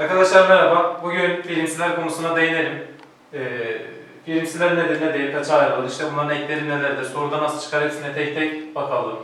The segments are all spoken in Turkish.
Arkadaşlar merhaba. Bugün filmsiler konusuna değinelim. Ee, filmsiler nedir ne değil, kaça ayrılır, işte bunların ekleri nelerdir, soruda nasıl çıkar hepsine tek tek bakalım.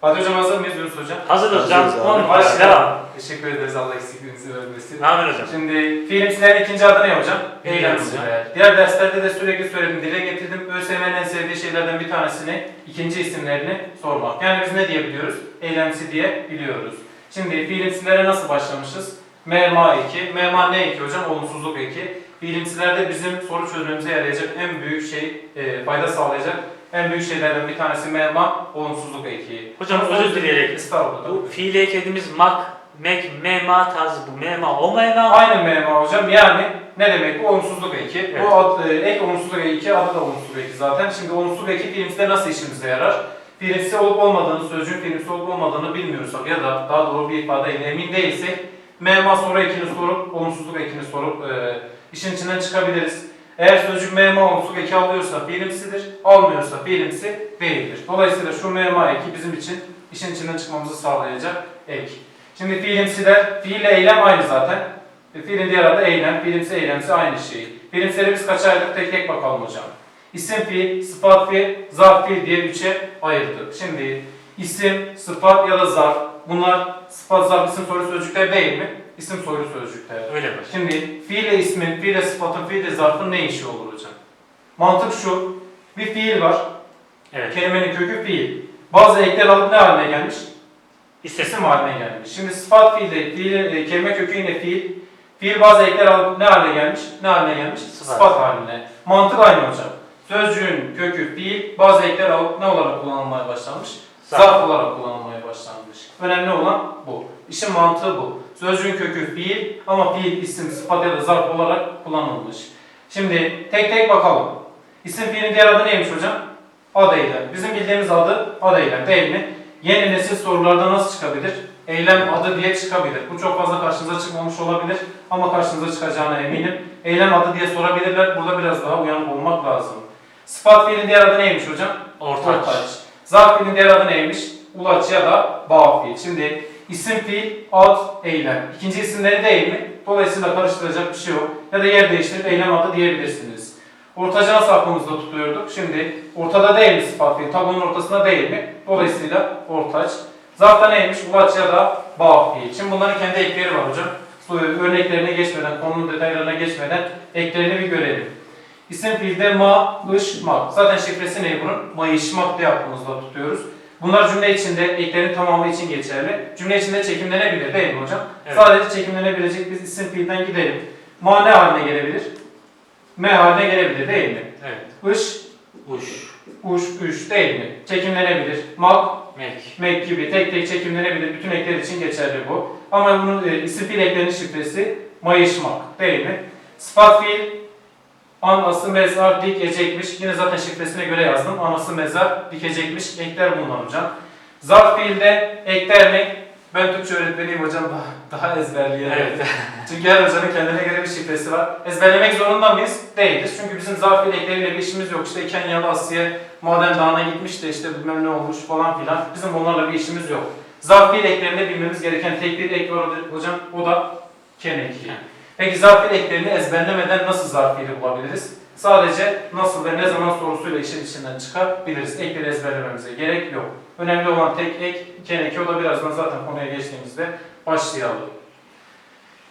Fatih Hocam hazır mıyız Yunus Hocam? Hazırız. 10 numara devam. Teşekkür ederiz Allah eksikliğinizi vermesin. Ne haber hocam? Şimdi filmsilerin ikinci adı ne hocam? Eylemsiler. Diğer derslerde de sürekli söyledim, dile getirdim. ÖSYM'nin en sevdiği şeylerden bir tanesini, ikinci isimlerini sormak. Yani biz ne diyebiliyoruz? Eylemsi diye biliyoruz. Şimdi fiilimsilere nasıl başlamışız? MMA 2. MMA ne eki hocam? Olumsuzluk eki. Fiilimsilerde bizim soru çözmemize yarayacak en büyük şey, e, fayda sağlayacak en büyük şeylerden bir tanesi MMA, olumsuzluk eki. Hocam özür dileyerek. Estağfurullah. Bu fiili eklediğimiz mak, mek, mema tarzı bu mema o mema. Aynı MMA hocam yani ne demek bu olumsuzluk eki. Evet. Bu ad, e, ek olumsuzluk eki adı da olumsuzluk eki zaten. Şimdi olumsuzluk eki fiilimside nasıl işimize yarar? Fiilimsi olup olmadığını, sözcüğün fiilimsi olup olmadığını bilmiyorsak ya da daha doğru bir ifadeyle emin değilsek MMA soru ekini sorup, olumsuzluk ekini sorup e, işin içinden çıkabiliriz. Eğer sözcük MMA olumsuzluk eki alıyorsa fiilimsidir, almıyorsa fiilimsi değildir. Dolayısıyla şu MMA eki bizim için işin içinden çıkmamızı sağlayacak ek. Şimdi fiilimsiler, fiille eylem aynı zaten. E, Fiilin diğer adı eylem, fiilimsi eylemsi aynı şey. Fiilimsileri biz kaça ayırdık tek tek bakalım hocam. İsim fiil, sıfat fiil, zarf fiil diye üçe ayırdık. Şimdi isim, sıfat ya da zarf bunlar sıfat, zarf, isim, soru sözcükler değil mi? İsim, soru sözcükler. Öyle mi? Şimdi fiile ismin, fiile sıfatın, fiile zarfın ne işi olur hocam? Mantık şu, bir fiil var, Evet. kelimenin kökü fiil. Bazı ekler alıp ne haline gelmiş? İsim. İsim haline gelmiş. Şimdi sıfat fiilde, fiil, e, kelime kökü yine fiil. Fiil bazı ekler alıp ne haline gelmiş? Ne haline gelmiş? Sıfat. Sıfat, haline. Mantık aynı hocam. Sözcüğün kökü fiil, bazı ekler alıp ne olarak kullanılmaya başlanmış? Zarf. Olarak kullanılmaya başlanmış. Önemli olan bu. İşin mantığı bu. Sözcüğün kökü fiil ama fiil, isim, sıfat ya da zarf olarak kullanılmış. Şimdi tek tek bakalım. İsim fiilin diğer adı neymiş hocam? Ad eylem. Bizim bildiğimiz adı ad eylem değil mi? Yeni nesil sorularda nasıl çıkabilir? Eylem adı diye çıkabilir. Bu çok fazla karşınıza çıkmamış olabilir ama karşınıza çıkacağına eminim. Eylem adı diye sorabilirler. Burada biraz daha uyanık olmak lazım. Sıfat fiilin diğer adı neymiş hocam? Ortaç. Zarf fiilin diğer adı neymiş? Ulaç ya da bağ fiil. Şimdi isim fiil, ad, eylem. İkinci isimleri değil mi? Dolayısıyla karıştıracak bir şey yok. Ya da yer değiştirip eylem adı diyebilirsiniz. Ortacı nasıl aklımızda tutuyorduk? Şimdi ortada değil mi sıfat fiil? Tablonun ortasında değil mi? Dolayısıyla ortaç. Zarfta neymiş? Ulaç ya da bağ fiil. Şimdi bunların kendi ekleri var hocam. Örneklerine geçmeden, konunun detaylarına geçmeden eklerini bir görelim. İsim fiilde ma, ış, mak. Zaten şifresi ne bunun? Mayışmak diye aklımızda tutuyoruz. Bunlar cümle içinde, eklerin tamamı için geçerli. Cümle içinde çekimlenebilir değil mi hocam? Evet. Sadece çekimlenebilecek biz isim fiilden gidelim. Ma ne haline gelebilir? M haline gelebilir değil mi? Evet. Iş, Uş. uş, üş değil mi? Çekimlenebilir. Mak, Mek. mek gibi tek tek çekimlenebilir. Bütün ekler için geçerli bu. Ama bunun e, isim fiil eklerinin şifresi mayışmak değil mi? Sıfat fiil an, ası, mezar, dik, ecekmiş. Yine zaten şifresine göre yazdım. Anası, mezar, dikecekmiş. Ekler bunlar hocam. Zarf fiilde eklermek. Ben Türkçe öğretmeniyim hocam. Daha, daha ezberleyelim. Evet. Çünkü her hocanın kendine göre bir şifresi var. Ezberlemek zorunda mıyız? Değiliz. Çünkü bizim zarf fiil ekleriyle bir işimiz yok. İşte Kenyalı Asya maden dağına gitmiş de işte bilmem ne olmuş falan filan. Bizim onlarla bir işimiz yok. Zarf fiil eklerinde bilmemiz gereken tek bir ek var hocam. O da ken eki. Peki zarf eklerini ezberlemeden nasıl zarf fiili bulabiliriz? Sadece nasıl ve ne zaman sorusuyla işin içinden çıkabiliriz. Ekleri ezberlememize gerek yok. Önemli olan tek ek ken eki. O da birazdan zaten konuya geçtiğimizde başlayalım.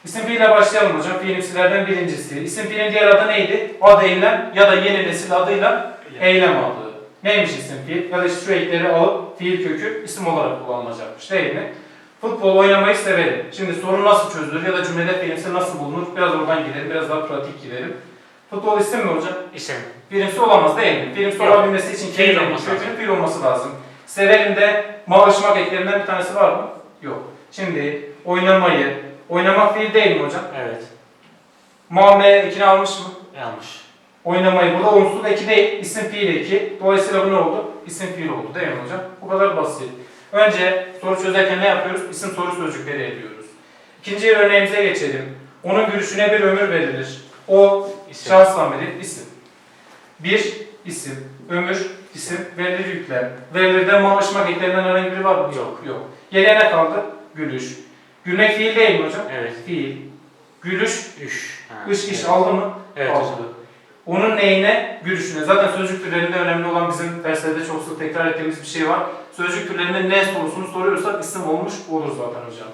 İsim fiille başlayalım hocam. Fiilimsilerden birincisi. İsim fiilin diğer adı neydi? Ad eylem ya da yeni nesil adıyla eylem adı. Neymiş isim fiil? Ya da işte şu ekleri alıp fiil kökü isim olarak kullanılacakmış değil mi? Futbol oynamayı severim. Şimdi soru nasıl çözülür ya da cümlede fiilimsi nasıl bulunur? Biraz oradan gidelim, biraz daha pratik gidelim. Futbol isim mi hocam? İsim. Fiilimsi olamaz değil mi? Fiilimsi Yok. olabilmesi için Fiil olması lazım. fiil olması lazım. Severim de malışmak eklerinden bir tanesi var mı? Yok. Şimdi oynamayı, oynamak fiil değil mi hocam? Evet. Muamele ekini almış mı? Yanlış. Oynamayı. Burada onsuz eki değil, isim fiil eki. Dolayısıyla bu ne oldu? İsim fiil oldu değil mi hocam? Bu kadar basit. Önce soru çözerken ne yapıyoruz? İsim soru sözcükleri ediyoruz. İkinci örneğimize geçelim. Onun görüşüne bir ömür verilir. O İsim. şahıs zamiri isim. Bir isim, ömür, isim, verilir yüklem. Verilirde malışmak eklerinden herhangi biri var mı? Yok. Yok. Geriye ne kaldı? Gülüş. Gülmek fiil değil mi hocam? Evet. Fiil. gülüş, Üş. Ha, ış iş evet. aldı mı? Evet aldı. hocam. Onun neyine? Gülüşüne. Zaten sözcük türlerinde önemli olan bizim derslerde çok sık tekrar ettiğimiz bir şey var. Sözcük türlerinde ne sorusunu soruyorsak isim olmuş olur zaten hocam.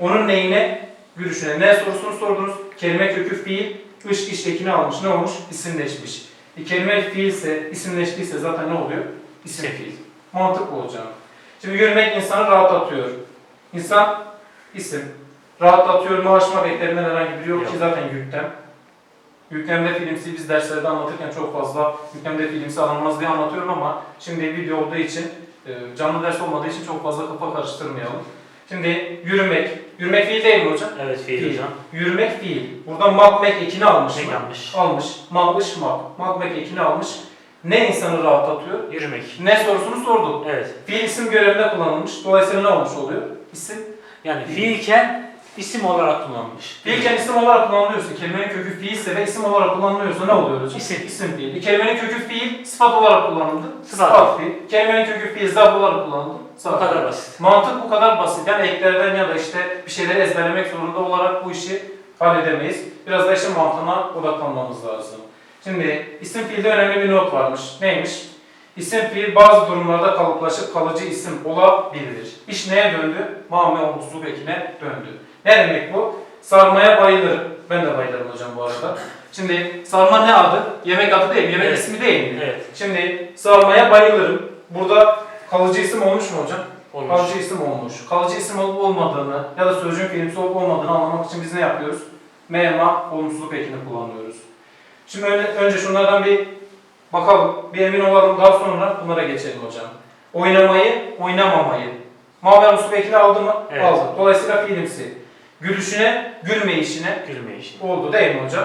Onun neyine? Gülüşüne. Ne sorusunu sordunuz? Kelime kökü fiil, iş ekini almış. Ne olmuş? İsimleşmiş. Bir kelime fiilse, isimleştiyse zaten ne oluyor? İsim fiil. Mantık bu hocam. Şimdi yürümek insanı rahatlatıyor. İnsan isim. Rahatlatıyor, maaşmak eklerinden herhangi biri yok, Yok. ki zaten yüklem. Yüklemde filmsi biz derslerde anlatırken çok fazla yüklemde filmsi alınmaz diye anlatıyorum ama şimdi video olduğu için, e, canlı ders olmadığı için çok fazla kafa karıştırmayalım. Şimdi yürümek, yürümek fiil değil mi hocam? Evet fiil Fiil. hocam. Yürümek fiil. Burada makmek ekini almış Ne mı? yanlış? Almış. Makmış mak. Makmek ekini almış. Ne insanı rahatlatıyor? Yürümek. Ne sorusunu sorduk. Evet. Fiil isim görevinde kullanılmış. Dolayısıyla ne olmuş oluyor? İsim. Yani fiilken isim olarak kullanılmış. Fiilken isim olarak kullanılıyorsa, kelimenin kökü fiilse ve isim olarak kullanılıyorsa ne oluyor hocam? İsim. İsim fiil. Kelimenin kökü fiil, sıfat olarak kullanıldı. Sıfat. fiil. Kelimenin kökü fiil, zarf olarak kullanıldı. Bu Zarf. kadar basit. Mantık bu kadar basit. Yani eklerden ya da işte bir şeyleri ezberlemek zorunda olarak bu işi halledemeyiz. Biraz da işte mantığına odaklanmamız lazım. Şimdi isim fiilde önemli bir not varmış. Neymiş? İsim fiil bazı durumlarda kalıplaşıp kalıcı isim olabilir. İş neye döndü? Mame olumsuzluk ekine döndü. Ne demek bu? Sarmaya bayılırım. Ben de bayılırım hocam bu arada. Şimdi sarma ne adı? Yemek adı değil? Yemek Evet. ismi değil mi? Evet. Şimdi sarmaya bayılırım. Burada kalıcı isim olmuş mu hocam? Olmuş. Kalıcı isim olmuş. Kalıcı isim olup olmadığını ya da sözcüğün fiilimsi olup olmadığını anlamak için biz ne yapıyoruz? Mema olumsuzluk ekini kullanıyoruz. Şimdi önce, şunlardan bir bakalım, bir emin olalım daha sonra bunlara geçelim hocam. Oynamayı, oynamamayı. Mame olumsuzluk ekini aldı mı? Evet. Aldı. Dolayısıyla fiilimsi. Gülüşüne, gülmeyişine Gülme işi. oldu değil mi hocam?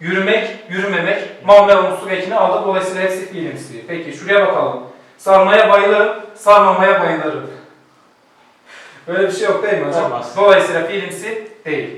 Yürümek, yürümemek, mame olumsuzluk ekini aldı. Dolayısıyla hepsi fiilimsi. Peki şuraya bakalım. Sarmaya bayılırım, sarmamaya bayılırım. Böyle bir şey yok değil mi hocam? Olmaz. Dolayısıyla fiilimsi değil.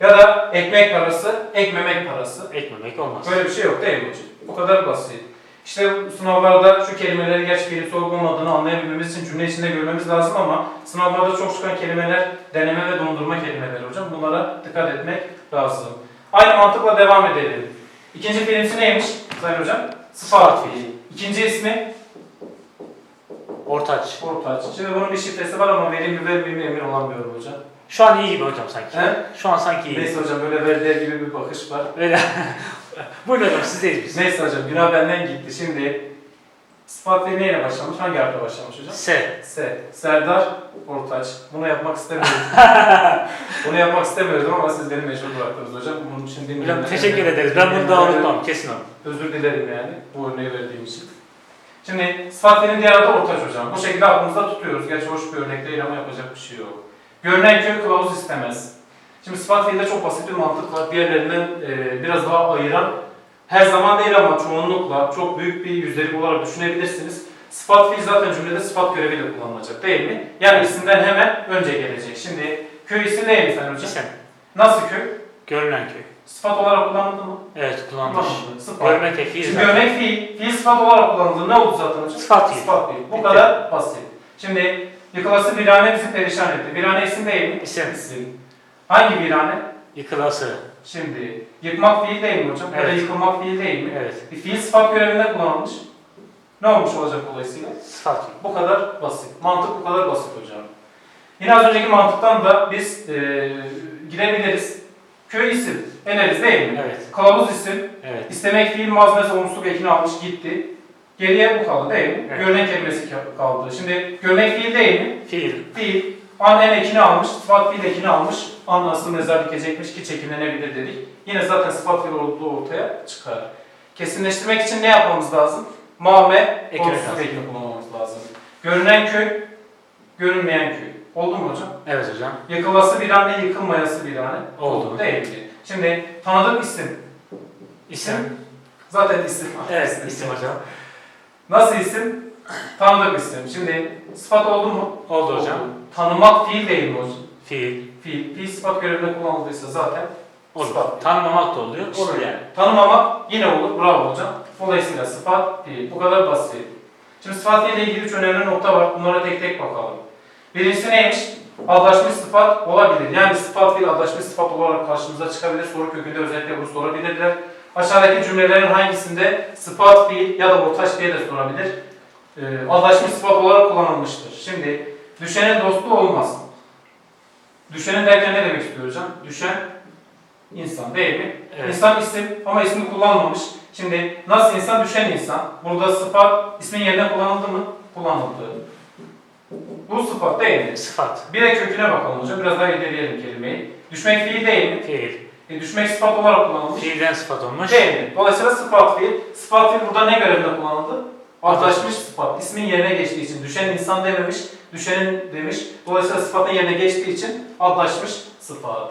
Ya da ekmek parası, ekmemek parası. Ekmemek olmaz. Böyle bir şey yok değil mi hocam? Bu kadar basit. İşte bu sınavlarda şu kelimeleri fiilimsi olup olmadığını anlayabilmemiz için cümle içinde görmemiz lazım ama sınavlarda çok çıkan kelimeler deneme ve dondurma kelimeleri hocam. Bunlara dikkat etmek lazım. Aynı mantıkla devam edelim. İkinci fiilimsi neymiş Sayın Hocam? Sıfat fiili. İkinci ismi Ortaç. ortaç. Şimdi bunun bir şifresi var ama vermeyeyim mi emin olamıyorum hocam. Şu an iyi gibi hocam sanki. He? Şu an sanki iyi. Neyse hocam böyle veriler gibi bir bakış var. Öyle. Buyurun hocam sizdeyiz biz. Neyse hocam günah benden gitti. Şimdi sıfat fiili neyle başlamış? Hangi harfle başlamış hocam? S. S. Serdar Ortaç. Bunu yapmak istemiyordum. bunu yapmak istemiyordum ama siz beni mecbur bıraktınız hocam. Bunun için Hocam dinleyenlere- teşekkür ederiz. Ben bunu daha unutmam. Kesin onu. Özür dilerim yani bu örneği verdiğim için. Şimdi sıfat fiilin diğer adı ortaç hocam. Bu şekilde aklımızda tutuyoruz. Gerçi hoş bir örnek değil ama yapacak bir şey yok. Görünen köy kılavuz istemez. Şimdi sıfat fiilde çok basit bir mantık var. Diğerlerinden e, biraz daha ayıran her zaman değil ama çoğunlukla çok büyük bir yüzdelik olarak düşünebilirsiniz. Sıfat fiil zaten cümlede sıfat göreviyle kullanılacak değil mi? Yani isimden hemen önce gelecek. Şimdi köy isim mi sen hocam? İsim. Nasıl köy? Görünen köy. Sıfat olarak kullanıldı mı? Evet. Sıfat. Görmek fiil Şimdi zaten. görmek fiil, fiil sıfat olarak kullanıldı. Ne oldu zaten hocam? Sıfat fiil. Sıfat fiil. Bu Bitti. kadar basit. Şimdi yıkılası virane bizi perişan etti. Virane isim değil mi? İsim. İsim. Hangi virane? Yıkılası. Şimdi yıkmak fiil değil mi hocam? Ya da Evet. yıkılmak fiil değil mi? Evet. Bir fiil sıfat görevinde kullanılmış. Ne olmuş olacak dolayısıyla? Sıfat. Bu kadar basit. Mantık bu kadar basit hocam. Yine az önceki mantıktan da biz eee girebiliriz. Köy isim. Eneriz değil mi? Evet. Kılavuz isim. Evet. İstemek fiil mazmesi olumsuzluk ekini almış gitti. Geriye bu kaldı değil mi? Evet. Görünen kelimesi kaldı. Şimdi görmek fiil değil mi? Fiil. Fiil. An en ekini almış, sıfat fiil ekini almış. An asıl mezar dikecekmiş ki çekimlenebilir dedik. Yine zaten sıfat fiil olduğu ortaya çıkar. Kesinleştirmek için ne yapmamız lazım? Mame, lazım. ekini kullanmamız lazım. Görünen köy, görünmeyen köy. Oldu mu hocam? Evet hocam. Yıkılası bir hane, yıkılmayası bir hane. Oldu. Değil mi? Şimdi tanıdık isim. İsim. Zaten isim. Evet isim hocam. Nasıl isim? Tanıdık isim. Şimdi sıfat oldu mu? Oldu hocam. Tanımak fiil değil mi hocam? Fiil. Fiil. Fiil sıfat görevinde kullanıldıysa zaten Olur. Sıfat. Tanımamak da oluyor. Olur İşte yani. Tanımamak yine olur. Bravo hocam. Dolayısıyla sıfat fiil. Bu kadar basit. Şimdi sıfat ile ilgili üç önemli nokta var. Bunlara tek tek bakalım. Birincisi neymiş? Adlaşmış sıfat olabilir. Yani sıfat fiil adlaşmış sıfat olarak karşımıza çıkabilir. Soru kökünde özellikle bunu sorabilirler. Aşağıdaki cümlelerin hangisinde sıfat fiil ya da ortaç diye de sorabilir. Ee, adlaşmış sıfat olarak kullanılmıştır. Şimdi düşenin dostu olmaz. Düşenin derken ne demek istiyor hocam? Düşen insan değil mi? Evet. İnsan isim ama ismi kullanmamış. Şimdi nasıl insan? Düşen insan. Burada sıfat ismin yerine kullanıldı mı? Kullanıldı. Bu sıfat değil mi? Sıfat. Bir de köküne bakalım hocam. Biraz daha irdeleyelim kelimeyi. Düşmek fiil değil mi? Fiil. E, düşmek sıfat olarak kullanılmış. Fiilden sıfat olmuş. Değil mi? Dolayısıyla sıfat fiil. Sıfat fiil burada ne görevinde kullanıldı? Adlaşmış sıfat. İsmin yerine geçtiği için. Düşen insan dememiş, düşenin demiş. Dolayısıyla sıfatın yerine geçtiği için adlaşmış sıfat.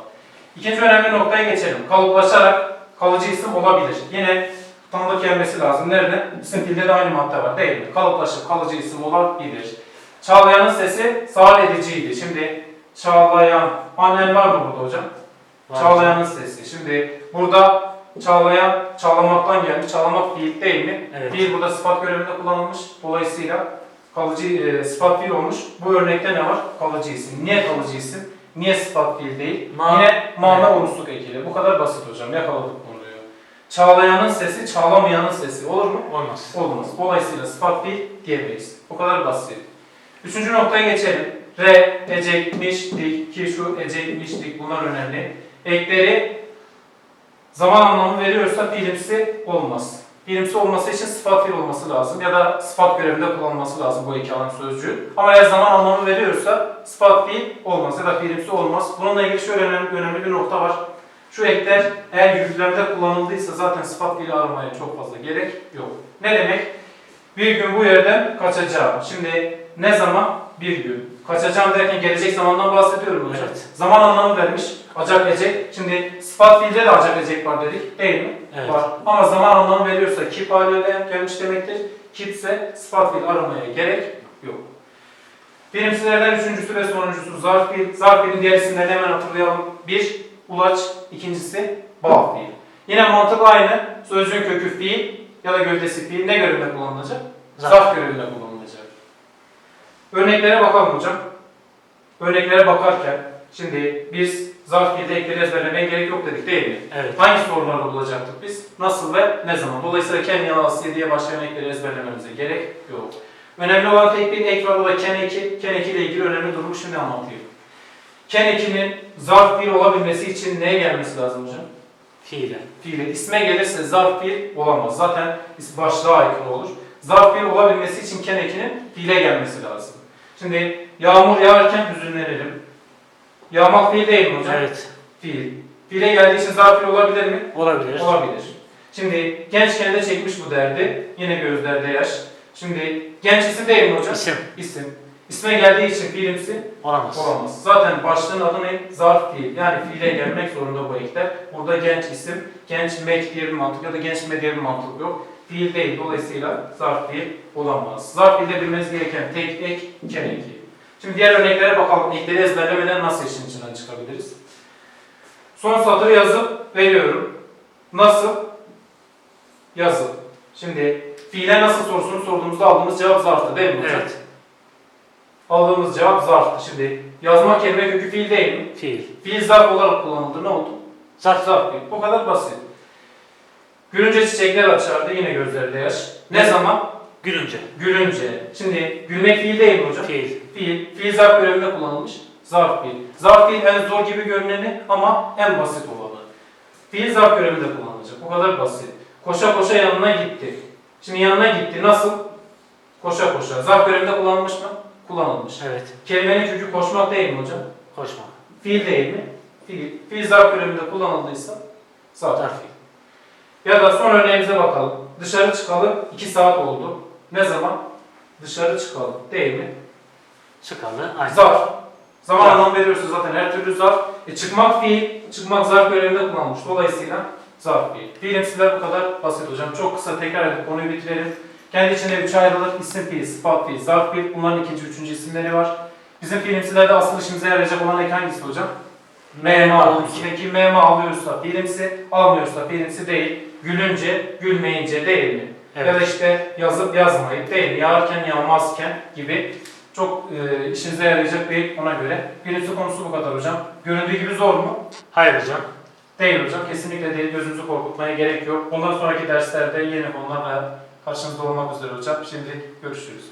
İkinci önemli noktaya geçelim. Kalıplaşarak kalıcı isim olabilir. Yine tanıdık gelmesi lazım. Nerede? İsim fiilde de aynı madde var değil mi? Kalıplaşıp kalıcı isim olabilir. Çağlayanın sesi sağır ediciydi. Şimdi çağlayan, annen var mı burada hocam? Var. Çağlayanın sesi. Şimdi burada çağlayan, çağlamaktan gelmiş. Çağlamak fiil değil mi? Evet. Fiil burada sıfat görevinde kullanılmış. Dolayısıyla kalıcı e, sıfat fiil olmuş. Bu örnekte ne var? Kalıcı isim. Niye kalıcı isim? Niye sıfat fiil değil? Ma- Yine ma ve Evet. olumsuzluk ekili. Bu kadar basit hocam. Yakaladık konuyu. Çağlayanın sesi, çağlamayanın sesi. Olur mu? Olmaz. Olmaz. Dolayısıyla sıfat fiil diyemeyiz. Bu kadar basit. Üçüncü noktaya geçelim. Re, ecekmiştik ki şu ecekmiştik bunlar önemli. Ekleri zaman anlamı veriyorsa fiilimsi olmaz. Fiilimsi olması için sıfat fiil olması lazım ya da sıfat görevinde kullanılması lazım bu iki alan sözcüğü. Ama eğer zaman anlamı veriyorsa sıfat fiil olmaz ya da fiilimsi olmaz. Bununla ilgili şöyle önemli, önemli bir nokta var. Şu ekler eğer yüklerde kullanıldıysa zaten sıfat fiili aramaya çok fazla gerek yok. Ne demek? Bir gün bu yerden kaçacağım. Şimdi ne zaman? Bir gün. Kaçacağım derken gelecek zamandan bahsediyorum hocam. Evet. Zaman anlamı vermiş. Acak ecek. Şimdi sıfat fiilde de acak ecek var dedik. Değil mi? Evet. Var. Ama zaman anlamı veriyorsa kip haline gelmiş demektir. Kipse sıfat fiil aramaya gerek yok. Birimsilerden üçüncüsü ve sonuncusu zarf fiil. Zarf fiilin diğer isimlerini hemen hatırlayalım. Bir, ulaç. ikincisi bağ fiil. Yine mantık aynı. Sözcüğün kökü fiil ya da gövdesi fiil ne görevinde kullanılacak? Zarf. Zarf görevinde kullanılacak. Örneklere bakalım hocam. Örneklere bakarken şimdi biz zarf fiilde ekleri ezberlemeye gerek yok dedik değil mi? Evet. Hangi sorularla bulacaktık biz? Nasıl ve ne zaman? Dolayısıyla Kenya Asya diye başlayan ekleri ezberlememize gerek yok. Önemli olan tek bir ek var o da ken eki. Ken eki ile ilgili önemli durumu şimdi anlatayım. Ken ekinin zarf fiil olabilmesi için neye gelmesi lazım hocam? Fiile. fiili isme gelirse zarf fiil olamaz. Zaten başlığa aykırı olur. Zarf fiil olabilmesi için ken ekinin fiile gelmesi lazım. Şimdi yağmur yağarken hüzünlenelim. Yağmak fiil değil mi hocam? Evet. Fiil. Fiile geldiği için zarf fiil olabilir mi? Olabilir. Olabilir. Şimdi gençken de çekmiş bu derdi. Yine gözlerde yaş. Şimdi genç isim değil mi hocam? İsim. İsim. İsme geldiği için fiilimsi Olamaz. Olamaz. Zaten başlığın adı ne? Zarf fiil. Yani fiile gelmek zorunda bu ekler. Burada genç isim, genç mek diye bir mantık ya da genç me diye bir mantık yok. Fiil değil. Dolayısıyla zarf fiil olamaz. Zarf fiilde bilmeniz gereken tek ek, ken eki. Şimdi diğer örneklere bakalım. Ekleri ezberlemeden nasıl işin içinden çıkabiliriz? Son satırı yazıp veriyorum. Nasıl? Yazıp. Şimdi fiile nasıl sorusunu sorduğumuzda aldığımız cevap zarftı değil mi hocam? Evet. Aldığımız cevap zarftı. Şimdi yazma kelime kökü fiil değil mi? Fiil. Fiil zarf olarak kullanıldı. Ne oldu? Zarf. Zarf fiil. Bu kadar basit. Gülünce çiçekler açardı. Yine gözlerde yaş. Ne zaman? Gülünce. Gülünce. Şimdi gülmek fiil değil mi hocam? Fiil. Fiil. Fiil zarf görevinde kullanılmış. Zarf fiil. Zarf fiil en zor gibi görüneni ama en basit olanı. Fiil zarf görevinde kullanılacak. Bu kadar basit. Koşa koşa yanına gitti. Şimdi yanına gitti. Nasıl? Koşa koşa. Zarf görevinde kullanılmış mı? Kullanılmış. Evet. Kelimenin kökü koşmak değil mi hocam? Koşma. Fiil değil mi? Fiil. Fiil zarf bölümünde kullanıldıysa zarf. Zarf. Ya da son örneğimize bakalım. Dışarı çıkalı 2 saat oldu. Ne zaman? Dışarı çıkalım değil mi? Çıkalı. Aynı. Zarf. Zaman Zarf. anlam veriyorsa zaten her türlü zarf. E çıkmak fiil, çıkmak zarf bölümünde kullanılmış. Dolayısıyla zarf fiil. Fiilimsiler bu kadar basit hocam. Çok kısa tekrar edip konuyu bitirelim. Kendi içinde üç ayrılır. İsim fiil, sıfat fiil, zarf fiil. Bunların ikinci, üçüncü isimleri var. Bizim fiilimsilerde asıl işimize yarayacak olan ek hangisi hocam? Mema. İçindeki mema alıyorsa fiilimsi, almıyorsa fiilimsi değil. Gülünce, gülmeyince değil mi? Ya da Evet. işte yazıp yazmayıp değil mi? Yağarken, yağmazken gibi Çok e, işinize yarayacak değil ona göre. Birincisi konusu bu kadar hocam. Göründüğü gibi zor mu? Hayır hocam. Değil hocam. Kesinlikle değil. Gözünüzü korkutmaya gerek yok. Bundan sonraki derslerde yeni konularla karşınızda olmak üzere hocam. Şimdi görüşürüz.